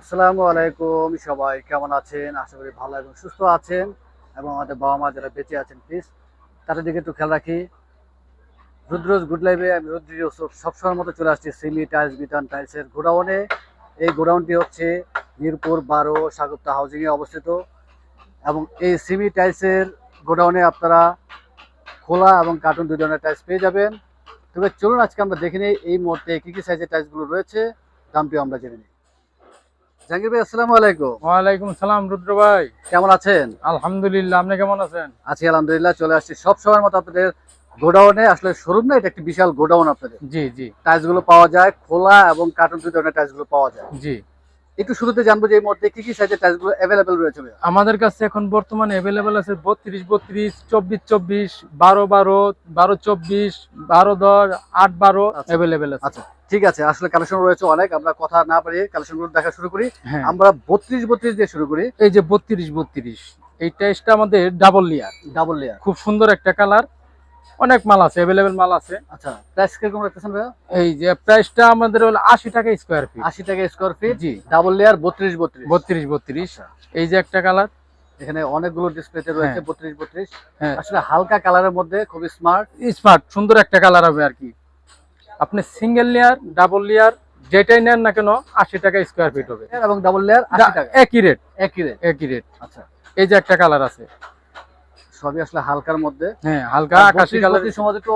আসসালামু আলাইকুম, সবাই কেমন আছেন? আশা করি ভালো এবং সুস্থ আছেন এবং আমাদের বাবা মা যারা বেঁচে আছেন প্লিজ তাদের দিকে একটু খেয়াল রাখি। রুদ্রজ গুড লাইভে আমি রুদ্র ইউসুফ সবসময়ের মতো চলে আসছি, সিমি টাইলস বিতান টাইলসের গোডাউনে। এই গোডাউনটি হচ্ছে মিরপুর বারো সাগুপ্তা হাউজিংয়ে অবস্থিত এবং এই সিমি টাইলসের গোডাউনে আপনারা খোলা এবং কার্টুন দুই ধরনের টাইলস পেয়ে যাবেন। তবে চলুন আজকে আমরা দেখে নিই এই মুহূর্তে কী কী সাইজের টাইলসগুলো রয়েছে, দামটিও আমরা জেনে নিই। জাহাঙ্গীর ভাই আসসালামু আলাইকুম। ওয়ালাইকুম সালাম রুদ্র ভাই। কেমন আছেন? আলহামদুলিল্লাহ আপনি কেমন আছেন? আছি আলহামদুলিল্লাহ চলে আসছি। সব সময়ের মতো আপনাদের গোডাউনে আসলে শোরুম না এটা একটি বিশাল গোডাউন আপনাদের। জি জি। টাইলসগুলো পাওয়া যায় খোলা এবং কার্টুন দুই ধরনের টাইলসগুলো পাওয়া যায়। জি। একটু শুরুতে জানব যে এই মুহূর্তে কি কি সাইজের টাইলসগুলো অ্যাভেলেবেল রয়েছে? আমাদের কাছে এখন বর্তমানে অ্যাভেলেবেল আছে বত্রিশ বত্রিশ চব্বিশ চব্বিশ বারো বারো বারো চব্বিশ বারো দশ আট বারো আচ্ছা। অ্যাভেলেবেল আছে। আচ্ছা ঠিক আছে আসলে কালেকশন রয়েছে অনেক আমরা কথা না পারি কালেকশনগুলো দেখা শুরু করি। হ্যাঁ। আমরা বত্রিশ বত্রিশ দিয়ে শুরু করি। এই যে বত্রিশ বত্রিশ এই টাইসটা আমাদের ডাবল লেয়ার ডাবল লেয়ার খুব সুন্দর একটা কালার অনেক মাল আছে অ্যাভেলেবেল মাল আছে। আচ্ছা প্রাইস কীরকম রাখতেছেন ভাইয়া? এই যে প্রাইসটা আমাদের হলো আশি টাকা স্কোয়ার ফিট আশি টাকা স্কোয়ার ফিট জি। ডাবল লেয়ার বত্রিশ বত্রিশ। বত্রিশ বত্রিশ। এই যে একটা কালার এখানে অনেকগুলো ডিসপ্লেতে রয়েছে হ্যাঁ। বত্রিশ বত্রিশ। হ্যাঁ। আসলে হালকা কালারের মধ্যে খুবই স্মার্ট স্মার্ট সুন্দর একটা কালার হবে আর কি। আপনি সিঙ্গেল লেয়ার ডাবল লেয়ার যেটাই নেন না কেন আশি টাকা স্কোয়ার ফিট হবে। এবং ডাবল লেয়ার আশি টাকা। একই রেট একই রেট একই রেট আচ্ছা। এই যে একটা কালার আছে। সবই আসলে হালকার মধ্যে। হ্যাঁ হালকা আকাশি কালার সময় একটু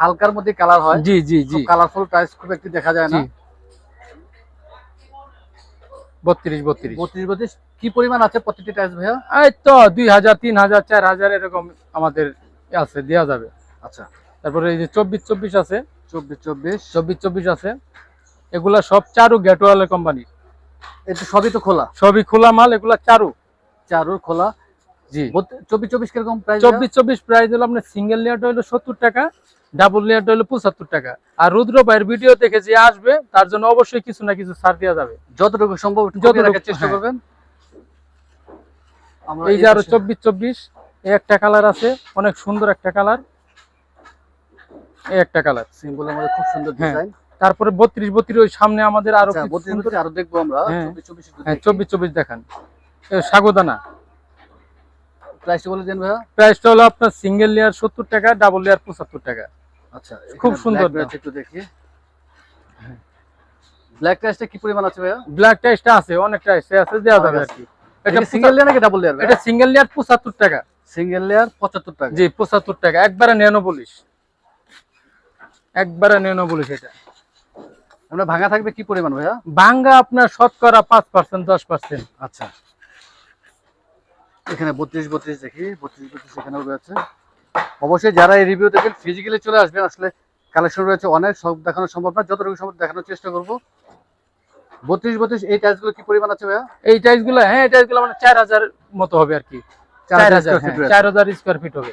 হালকার মধ্যে কালার হয়। জি জি জি। কালারফুল টাইলস খুব একটু দেখা যায় না। বত্রিশ বত্রিশ। বত্রিশ বত্রিশ কি পরিমাণ আছে প্রত্যেকটি টাইলস ভাইয়া? এই তো দুই হাজার তিন হাজার চার হাজার এরকম আমাদের আছে দেওয়া যাবে। আচ্ছা। তারপরে এই যে চব্বিশ চব্বিশ আছে। চব্বিশ চব্বিশ। চব্বিশ চব্বিশ আছে। এগুলা সব চারু গেটওয়ালের কোম্পানি এটা সবই তো খোলা। সবই খোলা মাল এগুলা চারু। চারুর খোলা। জি। চব্বিশ চব্বিশ কীরকম প্রাইস চব্বিশ চব্বিশ প্রাইস হলো আপনার সিঙ্গেল লেয়ারটা হলো সত্তর টাকা ডাবল লেয়ারটা হলো পঁচাত্তর টাকা। আর রুদ্র ভাইয়ের ভিডিও দেখে যে আসবে তার জন্য অবশ্যই কিছু না কিছু ছাড় দেওয়া যাবে। যতটুকু সম্ভব যতটুকু, চেষ্টা হ্যাঁ। করবেন। এই যে আরও চব্বিশ চব্বিশ একটা কালার আছে অনেক সুন্দর একটা কালার এই একটা কালার সিম্বলের মধ্যে খুব সুন্দর হ্যাঁ, ডিজাইন তারপরে বত্রিশ বত্রিশ ওই সামনে আমাদের আরও আচ্ছা আরও দেখব আমরা হ্যাঁ। হ্যাঁ। চব্বিশ চব্বিশ দেখান। সাগোদানা। প্রাইসটা বলে দেন ভাইয়া। প্রাইসটা হলো আপনার সিঙ্গেল লেয়ার টাকা ডাবল লেয়ার পঁচাত্তর টাকা। আচ্ছা খুব সুন্দর একটু দেখি। ব্ল্যাক টাইসটা কি পরিমাণ আছে ভাইয়া? ব্ল্যাক টাইসটা আছে অনেক টাইস আছে দেওয়া যাবে আর কি। এটা এটা সিঙ্গেল লেয়ার নাকি ডাবল লেয়ার এটা সিঙ্গেল লেয়ার পঁচাত্তর টাকা। সিঙ্গেল লেয়ার পঁচাত্তর টাকা। জি পঁচাত্তর টাকা একবারে নেনো বলিস একবারে নেনো বলিস এটা। আমরা ভাঙা থাকবে কি পরিমাণ ভাইয়া? বাঙ্গা আপনার শতকরা পাঁচ পার্সেন্ট দশ পার্সেন্ট আচ্ছা। এখানে বত্রিশ বত্রিশ দেখি বত্রিশ বত্রিশ এখানেও রয়েছে। অবশ্যই যারা এই রিভিউ দেখেন ফিজিক্যালি চলে আসবেন আসলে কালেকশন রয়েছে অনেক সব দেখানো সম্ভব না। যতটুকু সম্ভব দেখানোর চেষ্টা করব। বত্রিশ বত্রিশ এই টাইলসগুলো কি পরিমাণ আছে ভাইয়া? এই টাইসগুলো হ্যাঁ এই টাইসগুলো মানে চার হাজার মতো হবে আর কি। চার হাজার স্কোয়ার ফিট হ্যাঁ, চার হাজার স্কোয়ার ফিট হবে।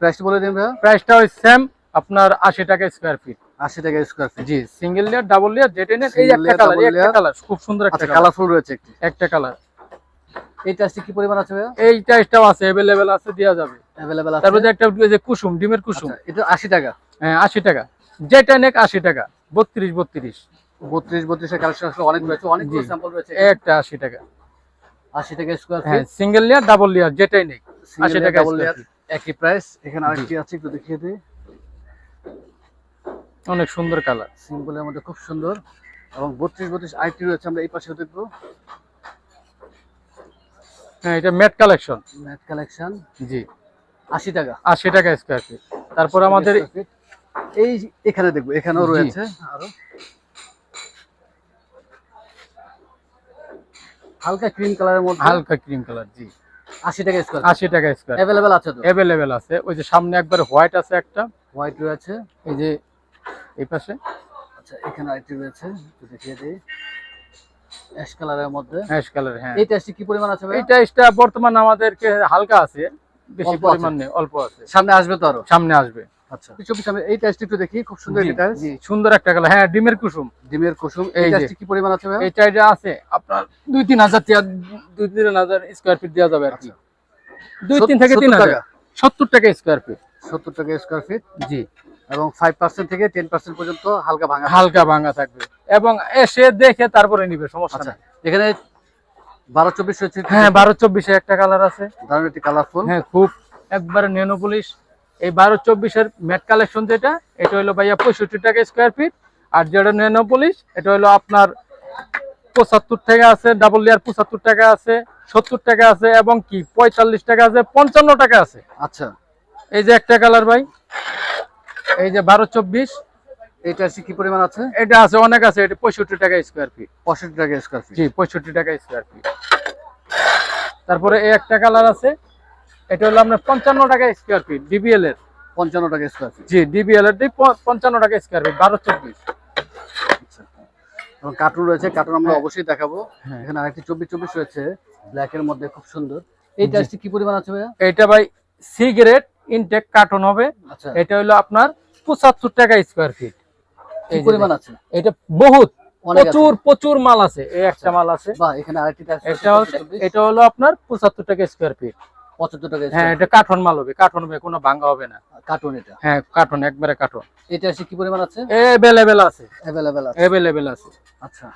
প্রাইসটা বলে দিন ভাইয়া। প্রাইসটা ওই সেম আপনার আশি টাকা স্কোয়ার ফিট আশি টাকা স্কোয়ার ফিট জি সিঙ্গেল লেয়ার ডাবল লেয়ার যেটা নেন এই একটা কালার একটা কালার খুব সুন্দর একটা আচ্ছা কালারফুল রয়েছে একটা। কালার এই টাইলসটি কি পরিমাণ আছে এই টাইসটাও আছে অ্যাভেলেবেল আছে দেওয়া যাবে। অ্যাভেলেবেল আছে? তারপরে একটা যে কুসুম ডিমের কুসুম। আচ্ছা, এটা আশি টাকা? হ্যাঁ আশি টাকা। যেটা নেক আশি টাকা বত্রিশ বত্রিশ। বত্রিশ বত্রিশের কালেকশন আসলে অনেক রয়েছে অনেকগুলো জি। স্যাম্পল রয়েছে। একটা আশি টাকা। আশি টাকা স্কোয়ার হ্যাঁ সিঙ্গেল লেয়ার ডাবল লেয়ার যেটাই নেই আশি টাকা ডাবল লেয়ার। একই প্রাইস এখানে আরেকটি আছে একটু দেখিয়ে দিই। অনেক সুন্দর কালার সিম্পলের মধ্যে খুব সুন্দর। এবং বত্রিশ বত্রিশ আইটি রয়েছে আমরা এই পাশেও দেখব। হ্যাঁ এটা ম্যাট কালেকশন ম্যাট কালেকশন জি। আশি টাকা। আশি টাকা স্কোয়ার ফিট তারপর আমাদের এই এখানে দেখব এখানেও রয়েছে আরও। হালকা ক্রিম কালারের মধ্যে। হালকা ক্রিম কালার জি। আশি টাকা স্কোয়ার আশি টাকা স্কোয়ার অ্যাভেলেবেল আছে তো? অ্যাভেলেবেল আছে। ওই যে সামনে একবার হোয়াইট আছে একটা। হোয়াইট রয়েছে। এই যে এই পাশে। আচ্ছা এখানে আইটি রয়েছে। দেখিয়ে দিই। অ্যাশ কালারের মধ্যে। হ্যাশ কালার হ্যাঁ। এই টেস্টটি কি পরিমাণ আছে ভাই? এই টাইসটা বর্তমান আমাদেরকে হালকা আছে বেশি পরিমাণ নেই অল্প আছে। সামনে আসবে তো আরও? সামনে আসবে। আচ্ছা। এই টেস্টটি একটু দেখি খুব সুন্দর একটি জি, সুন্দর একটা কালার হ্যাঁ ডিমের কুসুম। ডিমের কুসুম। এই এই কি পরিমাণ আছে ভাই? এই টাইটা আছে আপনার দুই তিন হাজার টিয়া দুই তিন হাজার স্কোয়ার ফিট দেওয়া যাবে আর কি। দুই তিন থেকে তিন সত্তর হাজার সত্তর টাকা স্কোয়ার ফিট সত্তর টাকা স্কোয়ার ফিট জি। এবং ফাইভ পার্সেন্ট থেকে টেন পার্সেন্ট পর্যন্ত হালকা ভাঙা হালকা ভাঙা থাকবে। এবং এসে দেখে তারপরে নিবে সমস্যা আচ্ছা নেই। এখানে বারো চব্বিশ রয়েছে হ্যাঁ বারো চব্বিশে একটা কালার আছে। দারুণ একটি কালারফুল হ্যাঁ খুব একবারে নেনো পুলিশ এই বারো চব্বিশের ম্যাট কালেকশন যেটা এটা হলো ভাইয়া পঁয়ষট্টি টাকা স্কোয়ার ফিট আর যেটা নেনো পুলিশ এটা হলো আপনার পঁচাত্তর টাকা আছে ডাবল লেয়ার পঁচাত্তর টাকা আছে সত্তর টাকা আছে এবং কি পঁয়তাল্লিশ টাকা আছে পঞ্চান্ন টাকা আছে। আচ্ছা। এই যে একটা কালার ভাই। এই যে বারো চব্বিশ। এটা আছে কি পরিমাণ আছে? এটা আছে অনেক আছে এটা পঁয়ষট্টি টাকা স্কোয়ার ফিট পঁয়ষট্টি টাকা স্কোয়ার ফিট জি পঁয়ষট্টি টাকা স্কোয়ার ফিট তারপরে এই একটা কালার আছে এটা হলো আপনার পঞ্চান্ন টাকা স্কোয়ার ফিট ডিবিএল এর। পঞ্চান্ন টাকা স্কোয়ার ফিট জি ডিবিএল এর পঞ্চান্ন টাকা স্কোয়ার ফিট বারো চব্বিশ। আচ্ছা। এবং কার্টুন রয়েছে কার্টুন আমরা হ্যাঁ। অবশ্যই দেখাবো। হ্যাঁ। এখানে আরেকটি চব্বিশ চব্বিশ রয়েছে ব্ল্যাক এর মধ্যে খুব সুন্দর। এই। কি পরিমাণ আছে ভাইয়া? এটা ভাই সিগারেট ইনটেক কার্টন হবে। আচ্ছা। এটা হলো আপনার পঁচাত্তর টাকা স্কোয়ার ফিট পরিমাণ আছে? এটা বহুত। প্রচুর প্রচুর মাল আছে। এই একটা মাল আছে। এটা হচ্ছে এটা হলো আপনার পঁচাত্তর টাকা স্কোয়ার ফিট পঁচাত্তর টাকা হ্যাঁ এটা কার্টন মাল হবে। কার্টন হবে কোনো হবে না। কার্টুন এটা? হ্যাঁ কার্টন একবারে কার্টন এটা আছে কি পরিমাণ আছে? অ্যাভেলেবেল আছে। অ্যাভেলেবেল আছে। অ্যাভেলেবেল আছে। আচ্ছা।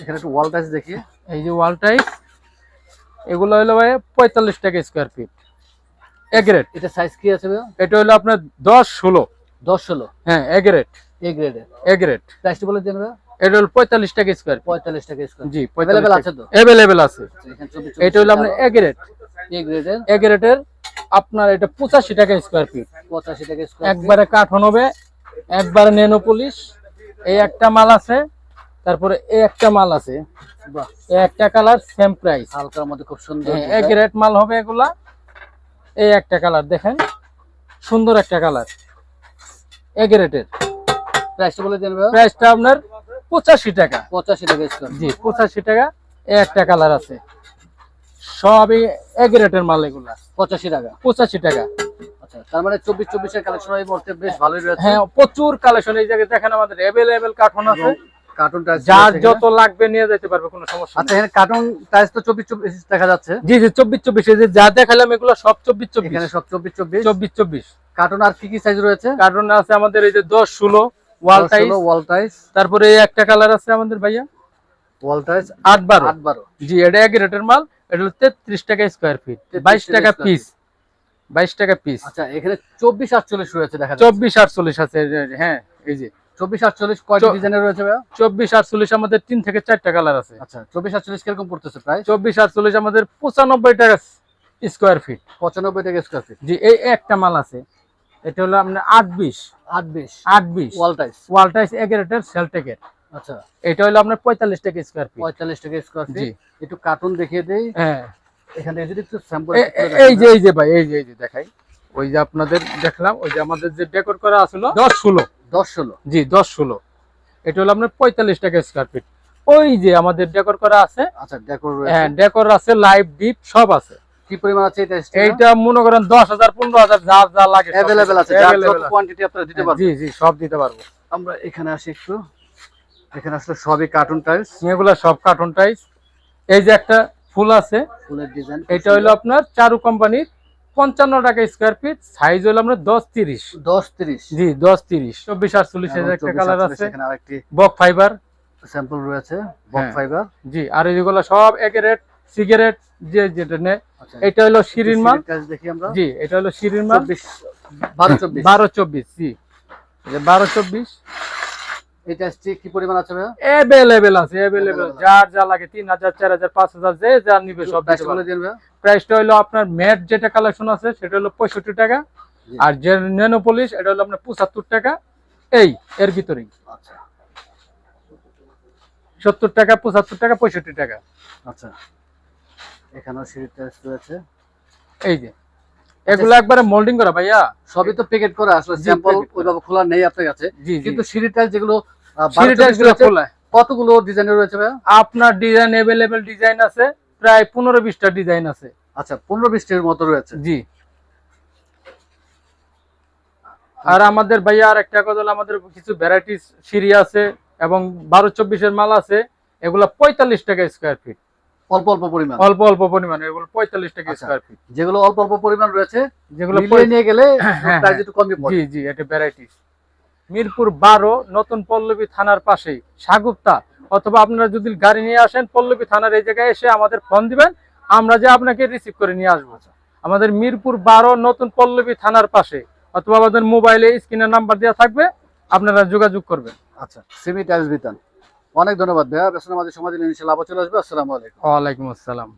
এখানে একটু ওয়াল টাইস দেখি এই যে ওয়াল টাইস এগুলো হলো ভাই পঁয়তাল্লিশ টাকা স্কোয়ার ফিট এগ্রেড এটা সাইজ কি আছে এটা হলো আপনার দশ ষোলো। দশ ষোলো? হ্যাঁ এগ্রেড এ গ্রেডের এগ্রেড প্রাইসটি বলে দেন এটা হলো পঁয়তাল্লিশ টাকা স্কোয়ার পঁয়তাল্লিশ টাকা স্কোয়ার জি অ্যাভেলেবেল আছে তো? অ্যাভেলেবেল আছে। আচ্ছা, এটা হলো আপনার এগ্রেড এ গ্রেডের এগ্রেডের আপনার এটা পঁচাশি টাকা স্কোয়ার ফিট পঁচাশি টাকা স্কোয়ার একবারে কাঠন হবে একবারে নেনো পুলিশ এই একটা মাল আছে তারপরে এই একটা মাল আছে। বাহ। এই একটা কালার সেম প্রাইস হালকার মধ্যে খুব সুন্দর এক রেট মাল হবে এগুলা। এই একটা কালার দেখেন সুন্দর একটা কালার এক রেটের প্রাইসটি বলে দেন প্রাইসটা আপনার পঁচাশি টাকা। পঁচাশি টাকা জি পঁচাশি টাকা এই একটা কালার আছে। সবই এক রেটের মাল এগুলা। পঁচাশি টাকা। পঁচাশি টাকা। আচ্ছা তার মানে চব্বিশ চব্বিশের কালেকশন এই মুহূর্তে বেশ ভালোই রয়েছে। হ্যাঁ প্রচুর কালেকশন এই জায়গায়। দেখেন আমাদের অ্যাভেলেবেল কার্টন আছে। কার্টুন টাইস যার যত লাগবে নিয়ে যেতে পারবে কোনো সমস্যা আচ্ছা এখানে কার্টুন টাইস তো চব্বিশ চব্বিশ দেখা যাচ্ছে। জি জি চব্বিশ চব্বিশ এই যে যা দেখালাম এগুলো সব চব্বিশ চব্বিশ। এখানে সব চব্বিশ চব্বিশ। চব্বিশ চব্বিশ। কার্টুন আর কি কি সাইজ রয়েছে? কার্টন আছে আমাদের এই যে দশ ষোলো ওয়াল টাইস ওয়াল টাইস তারপরে এই একটা কালার আছে আমাদের ভাইয়া। ওয়াল টাইস আট বারো। আট বারো। জি এটা এক রেটের মাল এটা হলো তেত্রিশ টাকা স্কোয়ার ফিট 33 বাইশ টাকা টাকা পিস বাইশ টাকা পিস আচ্ছা এখানে চব্বিশ আটচল্লিশ রয়েছে দেখা যাচ্ছে। চব্বিশ আটচল্লিশ আছে হ্যাঁ এই যে। চব্বিশ আটচল্লিশ কয়টি ডিজাইনের রয়েছে চব্বিশ আটচল্লিশ আমাদের তিন থেকে চারটা কালার আছে। আচ্ছা চব্বিশ আটচল্লিশ কীরকম পড়তেছে প্রায় চব্বিশ আটচল্লিশ আমাদের পঁচানব্বই টাকা স্কোয়ার ফিট পঁচানব্বই টাকা স্কোয়ার ফিট জি এই একটা মাল আছে। এটা হলো আপনার আট বিশ আট বিশ আট বিশ ওয়ালটাইস আচ্ছা। এটা হলো আপনার পঁয়তাল্লিশ টাকা স্কোয়ার ফিট পঁয়তাল্লিশ টাকা স্কোয়ার জি। ফিট একটু কার্টুন দেখিয়ে দেই। হ্যাঁ। এখানে যদি একটু স্যাম্পল এই যে এই যে ভাই এই যে এই যে দেখাই। ওই যে আপনাদের দেখলাম ওই যে আমাদের যে ডেকোর করা আছিল দশ ষোলো। দশ ষোলো। জি দশ ষোলো। এটা হলো আপনার পঁয়তাল্লিশ টাকা স্কোয়ার ফিট ওই যে আমাদের ডেকোর করা আছে আচ্ছা ডেকোর হ্যাঁ ডেকোর আছে লাইভ ডিপ সব আছে। কি পরিমাণ আছে এটা এইটা মনে করেন যা যা লাগে সব অ্যাভেলেবেল আছে যার যত কোয়ান্টিটি আপনারা দিতে পারবেন। জি জি সব দিতে পারব। আমরা এখানে আসি একটু। এখানে আসলে সবই কার্টুন টাইলস এগুলা সব কার্টুন টাইস এই যে একটা ফুল আছে ফুলের ডিজাইন এটা হলো আপনার চারু কোম্পানির পঞ্চান্ন টাকা স্কোয়ার ফিট সাইজ হলো আপনার দশ তিরিশ। দশ তিরিশ। জি দশ তিরিশ। চব্বিশ আটচল্লিশ একটা কালার আছে। বক ফাইবার স্যাম্পল রয়েছে বক হ্যাঁ। ফাইবার জি আর যেগুলো সব একের রেট সিগারেট যে যেটা নেয় আচ্ছা এটা হলো শিরিন মাল। দেখি আমরা। জি এটা হলো শিরিন মাল। বারো চব্বিশ। বারো চব্বিশ জি। বারো চব্বিশ এই টাইলসটি কি পরিমাণ আছে ভাইয়া? অ্যাভেলেবেল আছে অ্যাভেলেবেল যার যা লাগে তিন হাজার চার হাজার পাঁচ হাজার যে যা নিবে সব প্রাইস বলে দিন ভাইয়া। প্রাইসটা হলো আপনার ম্যাট যেটা কালেকশন আছে সেটা হলো পঁয়ষট্টি টাকা। আর যে নেনো পলিশ এটা হলো আপনার পঁচাত্তর টাকা। এই এর ভিতরেই। আচ্ছা। টাকা আচ্ছা। এখানেও রয়েছে। এই যে এগুলো একবারে মোল্ডিং করা ভাইয়া। সবই তো প্যাকেট করা আসলে স্যাম্পল ওইভাবে খোলা নেই আপনার কাছে। কিন্তু যেগুলো সিঁড়ি 12 টাইলসগুলো রয়েছে, খোলা। কতগুলো ডিজাইনের রয়েছে আপনার ডিজাইন অ্যাভেলেবেল ডিজাইন আছে প্রায় পনেরো বিশটা ডিজাইন আছে। আচ্ছা পনেরো বিশটির মতো রয়েছে। জি। আর আমাদের ভাইয়া আর একটা কথা হলো আমাদের কিছু ভ্যারাইটিস সিঁড়ি আছে এবং বারো চব্বিশের মাল আছে এগুলো পঁয়তাল্লিশ টাকা স্কোয়ার ফিট অল্প অল্প পরিমাণ। অল্প অল্প পরিমাণে এগুলো পঁয়তাল্লিশ টাকা আচ্ছা। স্কোয়ার ফিট যেগুলো অল্প অল্প পরিমাণ রয়েছে যেগুলো নিয়ে গেলে হ্যাঁ, প্রাইস হ্যাঁ। একটু কমই পড়ে। জি জি এটা ভ্যারাইটিস মিরপুর বারো নতুন পল্লবী থানার পাশেই। সাগুপ্তা অথবা আপনারা যদি গাড়ি নিয়ে আসেন পল্লবী থানার এই জায়গায় এসে আমাদের ফোন দিবেন আমরা যে আপনাকে রিসিভ করে নিয়ে আসব। আমাদের মিরপুর বারো নতুন পল্লবী থানার পাশে অথবা আমাদের মোবাইলে স্ক্রিনের নাম্বার দেওয়া থাকবে আপনারা যোগাযোগ করবেন। আচ্ছা সিমি টাইলস বিতান অনেক ধন্যবাদ ভাইয়া। ব্যস্ত আমাদের সময় দিলে ইনশাল্লাহ আবার চলে আসবে। আসসালামু আলাইকুম। ওয়ালাইকুম আসসালাম।